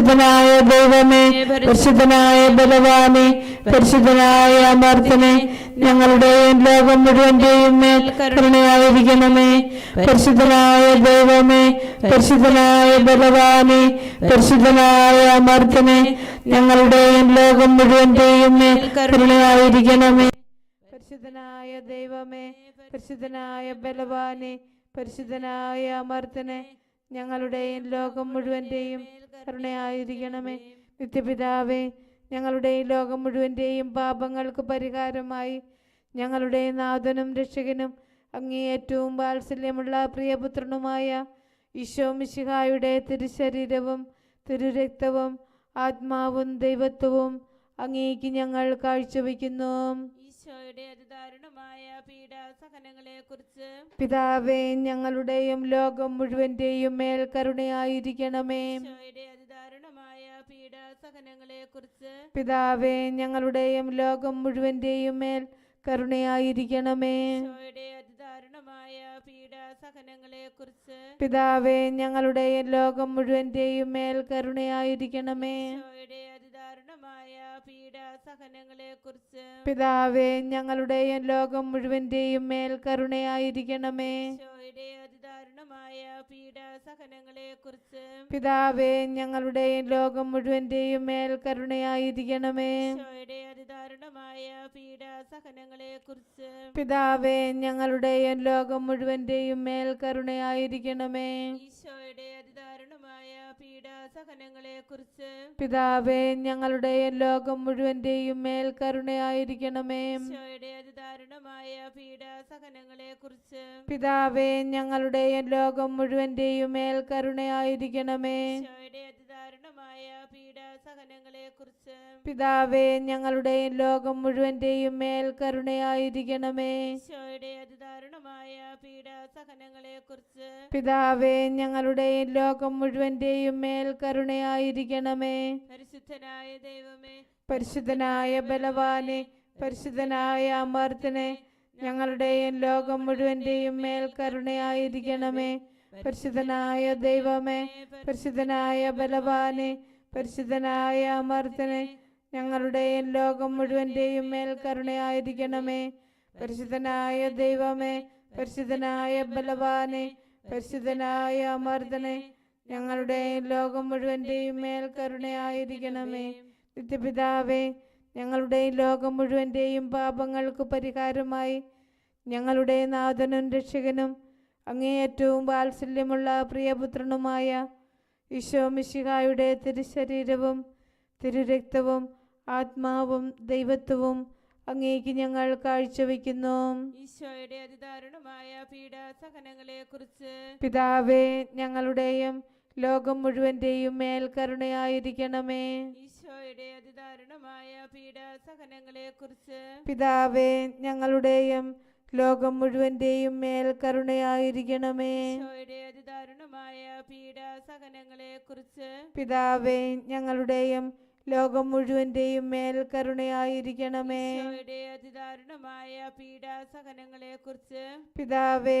പരിശുദ്ധനായ ദൈവമേ പരിശുദ്ധനായ ബലവാനെ പരിശുദ്ധനായ അമർത്തനെ ഞങ്ങളുടെ ലോകം മുഴുവന്റെയും മേൽ കരുണയായിരിക്കണമേ. പരിശുദ്ധനായ ദൈവമേ പരിശുദ്ധനായ ബലവാനെ പരിശുദ്ധനായ അമർത്തനെ ഞങ്ങളുടെ ലോകം മുഴുവന്റെയും മേൽ കരുണയായിരിക്കണമേ. പരിശുദ്ധനായ ദൈവമേ പരിശുദ്ധനായ ബലവാനെ പരിശുദ്ധനായ അമർത്തനെ ഞങ്ങളുടെയും ലോകം മുഴുവന്റെയും കരുണയായിരിക്കണമേ. നിത്യപിതാവേ ഞങ്ങളുടെ ഈ ലോകം മുഴുവന്റെയും പാപങ്ങൾക്ക് പരിഹാരമായി. ഞങ്ങളുടെ നാഥനും രക്ഷകനും അങ്ങേ ഏറ്റവും വാത്സല്യമുള്ള പ്രിയപുത്രനുമായ ഈശോ മിശിഹായുടെ തിരുശരീരവും തിരുരക്തവും ആത്മാവും ദൈവത്വവും അങ്ങേക്ക് ഞങ്ങൾ കാഴ്ചവെക്കുന്നു ഈശോയുടെ അതിദാരുണമായ പിതാവേ ഞങ്ങളുടെയും ലോകം മുഴുവന്റെയും മേൽ കരുണയായിരിക്കണമേ. ഈശോയുടെ അതിദാരുണമായ പീഡാസഹനങ്ങളെ പിതാവേ ഞങ്ങളുടെയും ലോകം മുഴുവന്റെയും മേൽ കരുണയായിരിക്കണമേ. പിതാവേ ഞങ്ങളുടെ ലോകം മുഴുവന്റെയും മേൽ കരുണയായിരിക്കണമേ. പിതാവേ ഞങ്ങളുടെ ലോകം മുഴുവന്റെയും മേൽ കരുണയായിരിക്കണമേ. ഈശോയുടെ അതിദാരുണമായ പീഡാസഹനങ്ങളെ കുറിച്ച് പിതാവേ ഞങ്ങളുടെ ലോകം മുഴുവന്റെയും മേൽ കരുണയായിരിക്കണമേ. അതിദാരുണമായ പീഡാസഹനങ്ങളെ കുറിച്ച് പിതാവേ ഞങ്ങളുടെ ലോകം മുഴുവന്റെയും മേൽ കരുണയായിരിക്കണമേ. ഈശോയുടെ അതിദാരുണമായ പീഡാസഹനങ്ങളെ കുറിച്ച് പിതാവേ ഞങ്ങളുടെ ലോകം മുഴുവന്റെയും മേൽ കരുണയായിരിക്കണമേ. ഈശോയുടെ അതിദാരുണമായ പീഡാസഹനങ്ങളെ കുറിച്ച് പിതാവേ ഞങ്ങളുടെയും ലോകം മുഴുവന്റെയും മേൽ കരുണയായിരിക്കണമേ. പിതാവേ ഞങ്ങളുടെ ലോകം മുഴുവന്റെയും മേൽ കരുണയായിരിക്കണമേ. പിതാവേ ഞങ്ങളുടെ ലോകം മുഴുവന്റെയും മേൽ കരുണയായിരിക്കണമേ. പരിശുദ്ധനായ ദൈവമേ പരിശുദ്ധനായ ബലവാനെ പരിശുദ്ധനായ അമർത്തനെ ഞങ്ങളുടെയും ലോകം മുഴുവന്റെയും മേൽ കരുണയായിരിക്കണമേ. പരിശുദ്ധനായ ദൈവമേ പരിശുദ്ധനായ ബലവാനെ പരിശുദ്ധനായ അമർത്തനെ ഞങ്ങളുടെയും ലോകം മുഴുവന്റെയും മേൽ കരുണയായിരിക്കണമേ. പരിശുദ്ധനായ ദൈവമേ പരിശുദ്ധനായ ബലവാനെ പരിശുദ്ധനായ അമർത്തനെ ഞങ്ങളുടെയും ലോകം മുഴുവന്റെയും മേൽ കരുണയായിരിക്കണമേ. നിത്യപിതാവേ ഞങ്ങളുടെ ലോകം മുഴുവന്റെയും പാപങ്ങൾക്ക് പരിഹാരമായി. ഞങ്ങളുടെ നാഥനും രക്ഷകനും അങ്ങേയറ്റവും വാത്സല്യമുള്ള പ്രിയപുത്രനുമായ ഈശോ മിശിഹായുടെ തിരുശരീരവും തിരുരക്തവും ആത്മാവും ദൈവത്വവും അങ്ങേക്ക് ഞങ്ങൾ കാഴ്ചവെക്കുന്നു ഈശോയുടെ അതിദാരുണമായ പീഡാസഹനങ്ങളെ കുറിച്ച് പിതാവേ ഞങ്ങളുടെയും ലോകം മുഴുവന്റെയും മേൽ കരുണയായിരിക്കണമേ. ഈശോയുടെ അതിദാരുണമായ പീഡാസഹനങ്ങളെ കുറിച്ച് പിതാവേ ഞങ്ങളുടെയും ലോകം മുഴുവന്റെയും മേൽ കരുണയായിരിക്കണമേ. ഈശോയുടെ അതിദാരുണമായ പീഡാസഹനങ്ങളെ കുറിച്ച് പിതാവേ ഞങ്ങളുടെയും ലോകം മുഴുവന്റെയും മേൽ കരുണയായിരിക്കണമേ. ഈശോയുടെ അതിദാരുണമായ പീഡാസഹനങ്ങളെ കുറിച്ച് പിതാവേ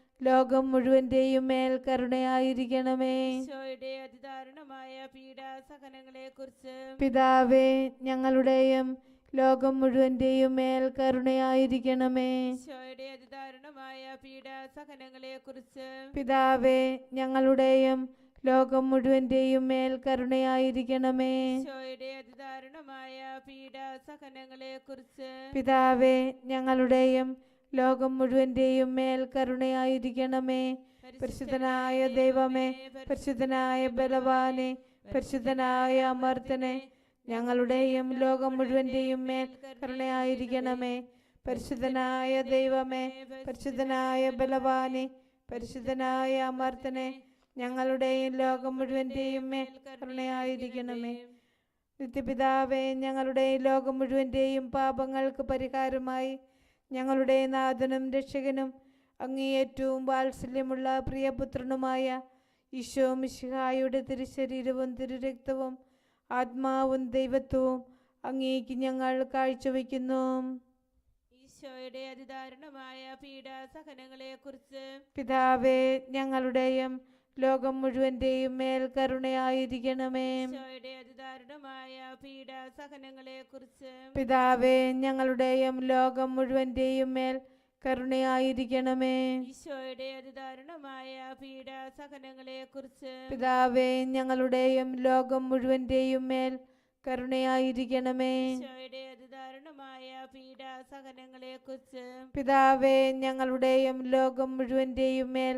ലോകം മുഴുവന്റെയും മേൽ കരുണയായിരിക്കണമേ. അതിദാരുണമായ പീഡാസഹനങ്ങളെ കുറിച്ച് പിതാവേ ഞങ്ങളുടെയും ലോകം മുഴുവന്റെയും മേൽ കരുണയായിരിക്കണമേ. അതിദാരുണമായ പീഡാസഹനങ്ങളെ കുറിച്ച് പിതാവേ ഞങ്ങളുടെയും ലോകം മുഴുവന്റെയും മേൽ കരുണയായിരിക്കണമേ. അതിദാരുണമായ പീഡാസഹനങ്ങളെ കുറിച്ച് പിതാവേ ഞങ്ങളുടെയും ലോകം മുഴുവന്റെയും മേൽ കരുണയായിരിക്കണമേ. പരിശുദ്ധനായ ദൈവമേ പരിശുദ്ധനായ ബലവാനെ പരിശുദ്ധനായ അമർത്തനെ ഞങ്ങളുടെയും ലോകം മുഴുവന്റെയും മേൽ കരുണയായിരിക്കണമേ. പരിശുദ്ധനായ ദൈവമേ പരിശുദ്ധനായ ബലവാനെ പരിശുദ്ധനായ അമർത്തനെ ഞങ്ങളുടെയും ലോകം മുഴുവന്റെയും മേൽ കരുണയായിരിക്കണമേ. നിത്യപിതാവേ ഞങ്ങളുടെ ലോകം മുഴുവന്റെയും പാപങ്ങൾക്ക് പരിഹാരമായി ഞങ്ങളുടെ നാഥനും രക്ഷകനും അങ്ങേയറ്റവും വാത്സല്യമുള്ള പ്രിയപുത്രനുമായ ഈശോ മിശിഹായുടെ തിരുശരീരവും തിരുരക്തവും ആത്മാവും ദൈവത്വവും അങ്ങേക്ക് ഞങ്ങൾ കാഴ്ചവെക്കുന്നു ഈശോയുടെ അതിദാരുണമായ പീഡാസഹനങ്ങളെ കുറിച്ച് പിതാവേ ഞങ്ങളുടെയും ലോകം മുഴുവന്റെയും മേൽ കരുണയായിരിക്കണമേ. സഹനങ്ങളെ അതിദാരുണമായ പീഡാസഹനങ്ങളെ കുറിച്ച് പിതാവേ ഞങ്ങളുടെയും ലോകം മുഴുവന്റെയും മേൽ കരുണയായിരിക്കണമേ. ഈശോയുടെ അതിദാരുണമായ പീഡാസഹനങ്ങളെ കുറിച്ച് പിതാവേ ഞങ്ങളുടെയും ലോകം മുഴുവന്റെയും മേൽ കരുണയായിരിക്കണമേ. ഈശോയുടെ അതിദാരുണമായ പീഡാസഹനങ്ങളെ കുറിച്ച് പിതാവേ ഞങ്ങളുടെയും ലോകം മുഴുവന്റെയും മേൽ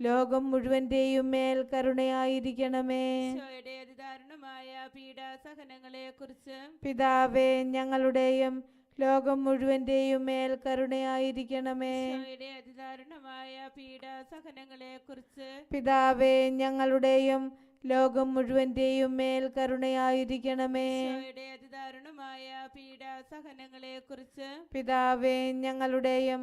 ലോകം മുഴുവന്റെയും മേൽ കരുണയായിരിക്കണമേ. അതിദാരുണമായ പീഡാസഹനങ്ങളെ കുറിച്ച് പിതാവേ ഞങ്ങളുടെയും ലോകം മുഴുവന്റെയും മേൽ കരുണയായിരിക്കണമേ. അതിദാരുണമായ പീഡാസഹനങ്ങളെ കുറിച്ച് പിതാവേ ഞങ്ങളുടെയും ലോകം മുഴുവന്റെയും മേൽ കരുണയായിരിക്കണമേ. അതിദാരുണമായ പീഡാസഹനങ്ങളെ കുറിച്ച് പിതാവേ ഞങ്ങളുടെയും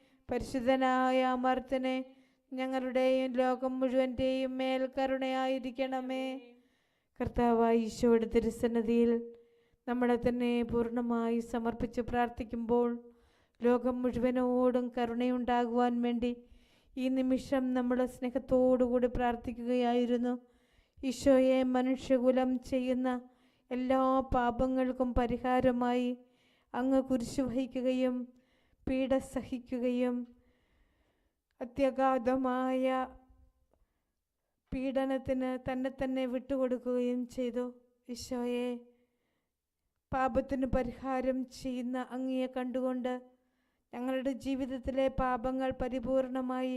പരിശുദ്ധനായ അമർത്തനെ ഞങ്ങളുടെയും ലോകം മുഴുവന്റെയും മേൽ കരുണയായിരിക്കണമേ. കർത്താവായ ഈശോയുടെ തിരുസന്നതിയിൽ നമ്മളെ തന്നെ പൂർണമായി സമർപ്പിച്ച് പ്രാർത്ഥിക്കുമ്പോൾ ലോകം മുഴുവനോടും കരുണയുണ്ടാകുവാൻ വേണ്ടി ഈ നിമിഷം നമ്മൾ സ്നേഹത്തോടുകൂടി പ്രാർത്ഥിക്കുകയായിരുന്നു. ഈശോയെ മനുഷ്യകുലം ചെയ്യുന്ന എല്ലാ പാപങ്ങൾക്കും പരിഹാരമായി അങ്ങ് കുരിശു വഹിക്കുകയും പീഡ സഹിക്കുകയും അത്യഗാധമായ പീഡനത്തിന് തന്നെ തന്നെ വിട്ടുകൊടുക്കുകയും ചെയ്തു. ഈശോയെ പാപത്തിന് പരിഹാരം ചെയ്യുന്ന അങ്ങയെ കണ്ടുകൊണ്ട് ഞങ്ങളുടെ ജീവിതത്തിലെ പാപങ്ങൾ പരിപൂർണമായി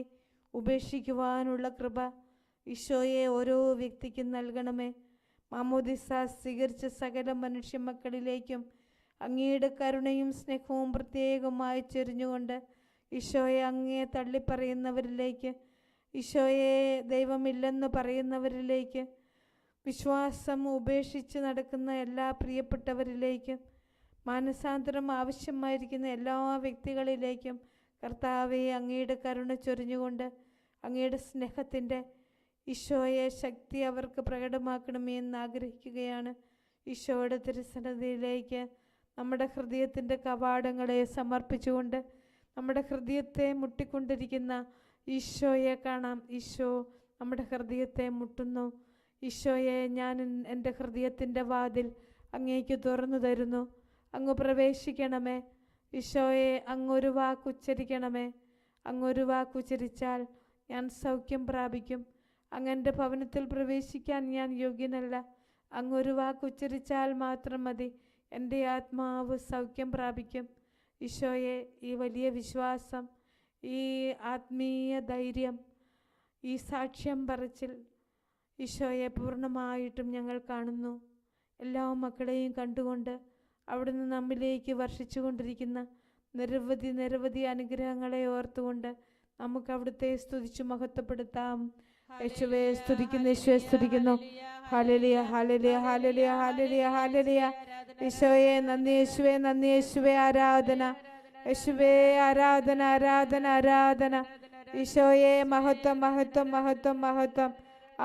ഉപേക്ഷിക്കുവാനുള്ള കൃപ ഈശോയെ ഓരോ വ്യക്തിക്കും നൽകണമേ. മാമോദിസ സ്വീകരിച്ച സകല മനുഷ്യ മക്കളിലേക്കും അങ്ങയുടെ കരുണയും സ്നേഹവും പ്രത്യേകമായി ചൊരിഞ്ഞുകൊണ്ട് ഈശോയെ അങ്ങയെ തള്ളിപ്പറയുന്നവരിലേക്ക് ഈശോയെ ദൈവമില്ലെന്ന് പറയുന്നവരിലേക്ക് വിശ്വാസം ഉപേക്ഷിച്ച് നടക്കുന്ന എല്ലാ പ്രിയപ്പെട്ടവരിലേക്കും മാനസാന്തരം ആവശ്യമായിരിക്കുന്ന എല്ലാ വ്യക്തികളിലേക്കും കർത്താവെ അങ്ങയുടെ കരുണ ചൊരിഞ്ഞുകൊണ്ട് അങ്ങയുടെ സ്നേഹത്തിന്റെ ഈശോയെ ശക്തി അവർക്ക് പ്രകടമാക്കണമേ എന്ന് ആഗ്രഹിക്കുകയാണ്. ഈശോയുടെ തിരുസന്നതിയിലേക്ക് നമ്മുടെ ഹൃദയത്തിന്റെ കവാടങ്ങളെ സമർപ്പിച്ചുകൊണ്ട് നമ്മുടെ ഹൃദയത്തെ മുട്ടിക്കൊണ്ടിരിക്കുന്ന ഈശോയെ കാണാം. ഈശോ നമ്മുടെ ഹൃദയത്തെ മുട്ടുന്നു. ഈശോയെ ഞാൻ എന്റെ ഹൃദയത്തിന്റെ വാതിൽ അങ്ങേക്ക് തുറന്നു തരുന്നു. അങ്ങ് പ്രവേശിക്കണമേ. ഈശോയെ അങ്ങൊരു വാക്കുച്ചരിക്കണമേ അങ്ങൊരു വാക്കുച്ചരിച്ചാൽ ഞാൻ സൗഖ്യം പ്രാപിക്കും. അങ്ങന്റെ ഭവനത്തിൽ പ്രവേശിക്കാൻ ഞാൻ യോഗ്യനല്ല. അങ്ങൊരു വാക്കുച്ചരിച്ചാൽ മാത്രം മതി. എന്റെ ആത്മാവ് സൗഖ്യം പ്രാപിക്കും. ഈശോയെ ഈ വലിയ വിശ്വാസം ഈ ആത്മീയ ധൈര്യം ഈ സാക്ഷ്യം പറച്ചിൽ ഈശോയെ പൂർണമായിട്ടും ഞങ്ങൾ കാണുന്നു. എല്ലാ മക്കളെയും കണ്ടുകൊണ്ട് അവിടുന്ന് നമ്മിലേക്ക് വർഷിച്ചു കൊണ്ടിരിക്കുന്ന നിരവധി നിരവധി അനുഗ്രഹങ്ങളെ ഓർത്തുകൊണ്ട് നമുക്ക് അവിടുത്തെ സ്തുതിച്ചു മഹത്വപ്പെടുത്താം. യേശുവെ സ്തുതിക്കുന്നു യേശുവേ സ്തുതിക്കുന്നു. ഹാലലിയ ഹാലലിയ ഹാലലിയ ഹാലലിയ ഹാലലിയ. ഈശോയെ നന്ദി യേശുവെ നന്ദി യേശുവെ ആരാധന. യേശുവേ ആരാധന ആരാധന ആരാധന. ഈശോയെ മഹത്വം മഹത്വം മഹത്വം മഹത്വം.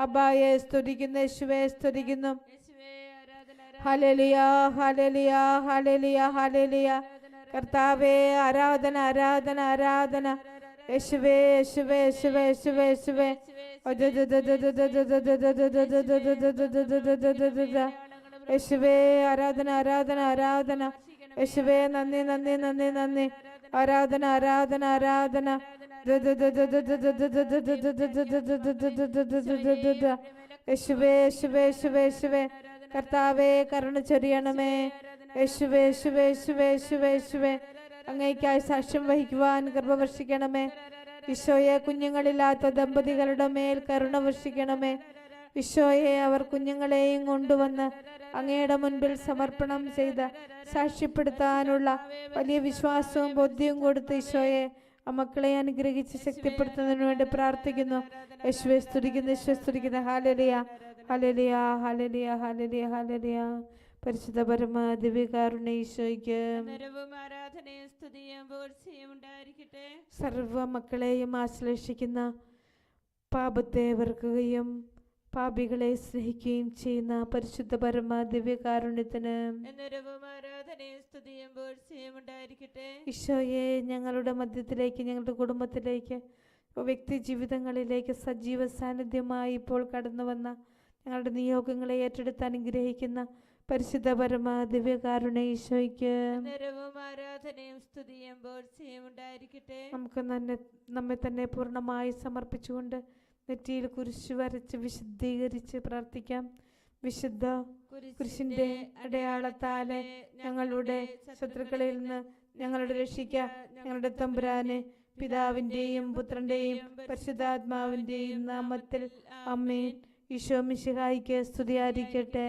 അബായെ സ്തുതിക്കുന്നു യേശുവേ സ്തുതിക്കുന്നു. ഹലലിയ ഹലലിയ ഹലലിയ ഹലലിയ. കർത്താവേ ആരാധന ആരാധന ആരാധന. യേശുവേ യേശുവേ യേശുവേ യേശുവേ യേശുവേ. യേശുവേ ആരാധന ആരാധന ആരാധന യേശുവേ നന്ദി നന്ദി നന്ദി നന്ദി ആരാധന ആരാധന ആരാധന യേശുവേ യേശുവേ യേശുവേ യേശുവേ കർത്താവേ കരുണ ചൊരിയണമേ യേശുവേ യേശുവേ യേശുവേ യേശുവേ യേശുവേ അങ്ങേക്കായി സാക്ഷ്യം വഹിക്കുവാൻ കൃപ വർഷിക്കണമേ ഈശോയെ കുഞ്ഞുങ്ങളില്ലാത്ത ദമ്പതികളുടെ മേൽ കരുണ വർഷിക്കണമേ. ഈശോയെ അവർ കുഞ്ഞുങ്ങളെയും കൊണ്ടുവന്ന് അങ്ങയുടെ മുൻപിൽ സമർപ്പണം ചെയ്ത് സാക്ഷ്യപ്പെടുത്താനുള്ള വലിയ വിശ്വാസവും ബുദ്ധിയും കൊടുത്ത് ഈശോയെ ആ മക്കളെ അനുഗ്രഹിച്ച് ശക്തിപ്പെടുത്തുന്നതിന് വേണ്ടി പ്രാർത്ഥിക്കുന്നു. യശ്വസ്തുരിക്കുന്നു സ്തുതിക്കുന്നു യേശുവെ സ്തുതിക്കുന്നു. ഹാലലിയ ഹാലലിയ ഹാലലിയ ഹാലലിയ ഹാലലിയ. പരിശുദ്ധ പരമ ദിവ്യകാരുണ്യ ഈശോയ്ക്ക് നിരവും ആരാധനയും സ്തുതിയും പൂർച്ചയും ഉണ്ടായിരിക്കട്ടെ. സർവ മക്കളെയും ആശ്ലേഷിക്കുന്ന പാപത്തെ വെറുക്കുകയും പാപികളെ സ്നേഹിക്കുകയും ചെയ്യുന്ന പരിശുദ്ധ പരമ ദിവ്യകാരുണ്യത്തിന് നിരവും ആരാധനയും ഉണ്ടായിരിക്കട്ടെ. ഈശോയെ ഞങ്ങളുടെ മധ്യത്തിലേക്ക് ഞങ്ങളുടെ കുടുംബത്തിലേക്ക് വ്യക്തി ജീവിതങ്ങളിലേക്ക് സജീവ സാന്നിധ്യമായി ഇപ്പോൾ കടന്നു വന്ന ഞങ്ങളുടെ നിയോഗങ്ങളെ ഏറ്റെടുത്ത് അനുഗ്രഹിക്കുന്ന പരിശുദ്ധ പരമ ദിവ്യകാരുണ്യ ഈശോയ്ക്ക് നിരവും ആരാധനയും സ്തുതിയും ഉണ്ടായിരിക്കട്ടെ. നമുക്ക് തന്നെ നമ്മെ തന്നെ പൂർണമായി സമർപ്പിച്ചുകൊണ്ട് നെറ്റിയിൽ കുരിശ് വരച്ച് വിശുദ്ധീകരിച്ച് പ്രാർത്ഥിക്കാം. വിശുദ്ധ കുരിശിന്റെ അടയാളത്താലെ ഞങ്ങളുടെ ശത്രുക്കളിൽ നിന്ന് ഞങ്ങളുടെ രക്ഷിക്ക. ഞങ്ങളുടെ തമ്പുരാനെ പിതാവിന്റെയും പുത്രന്റെയും പരിശുദ്ധാത്മാവിന്റെയും നാമത്തിൽ അമ്മേൻ. ഈശോ മിശിഹായിക്ക് സ്തുതിയായിരിക്കട്ടെ.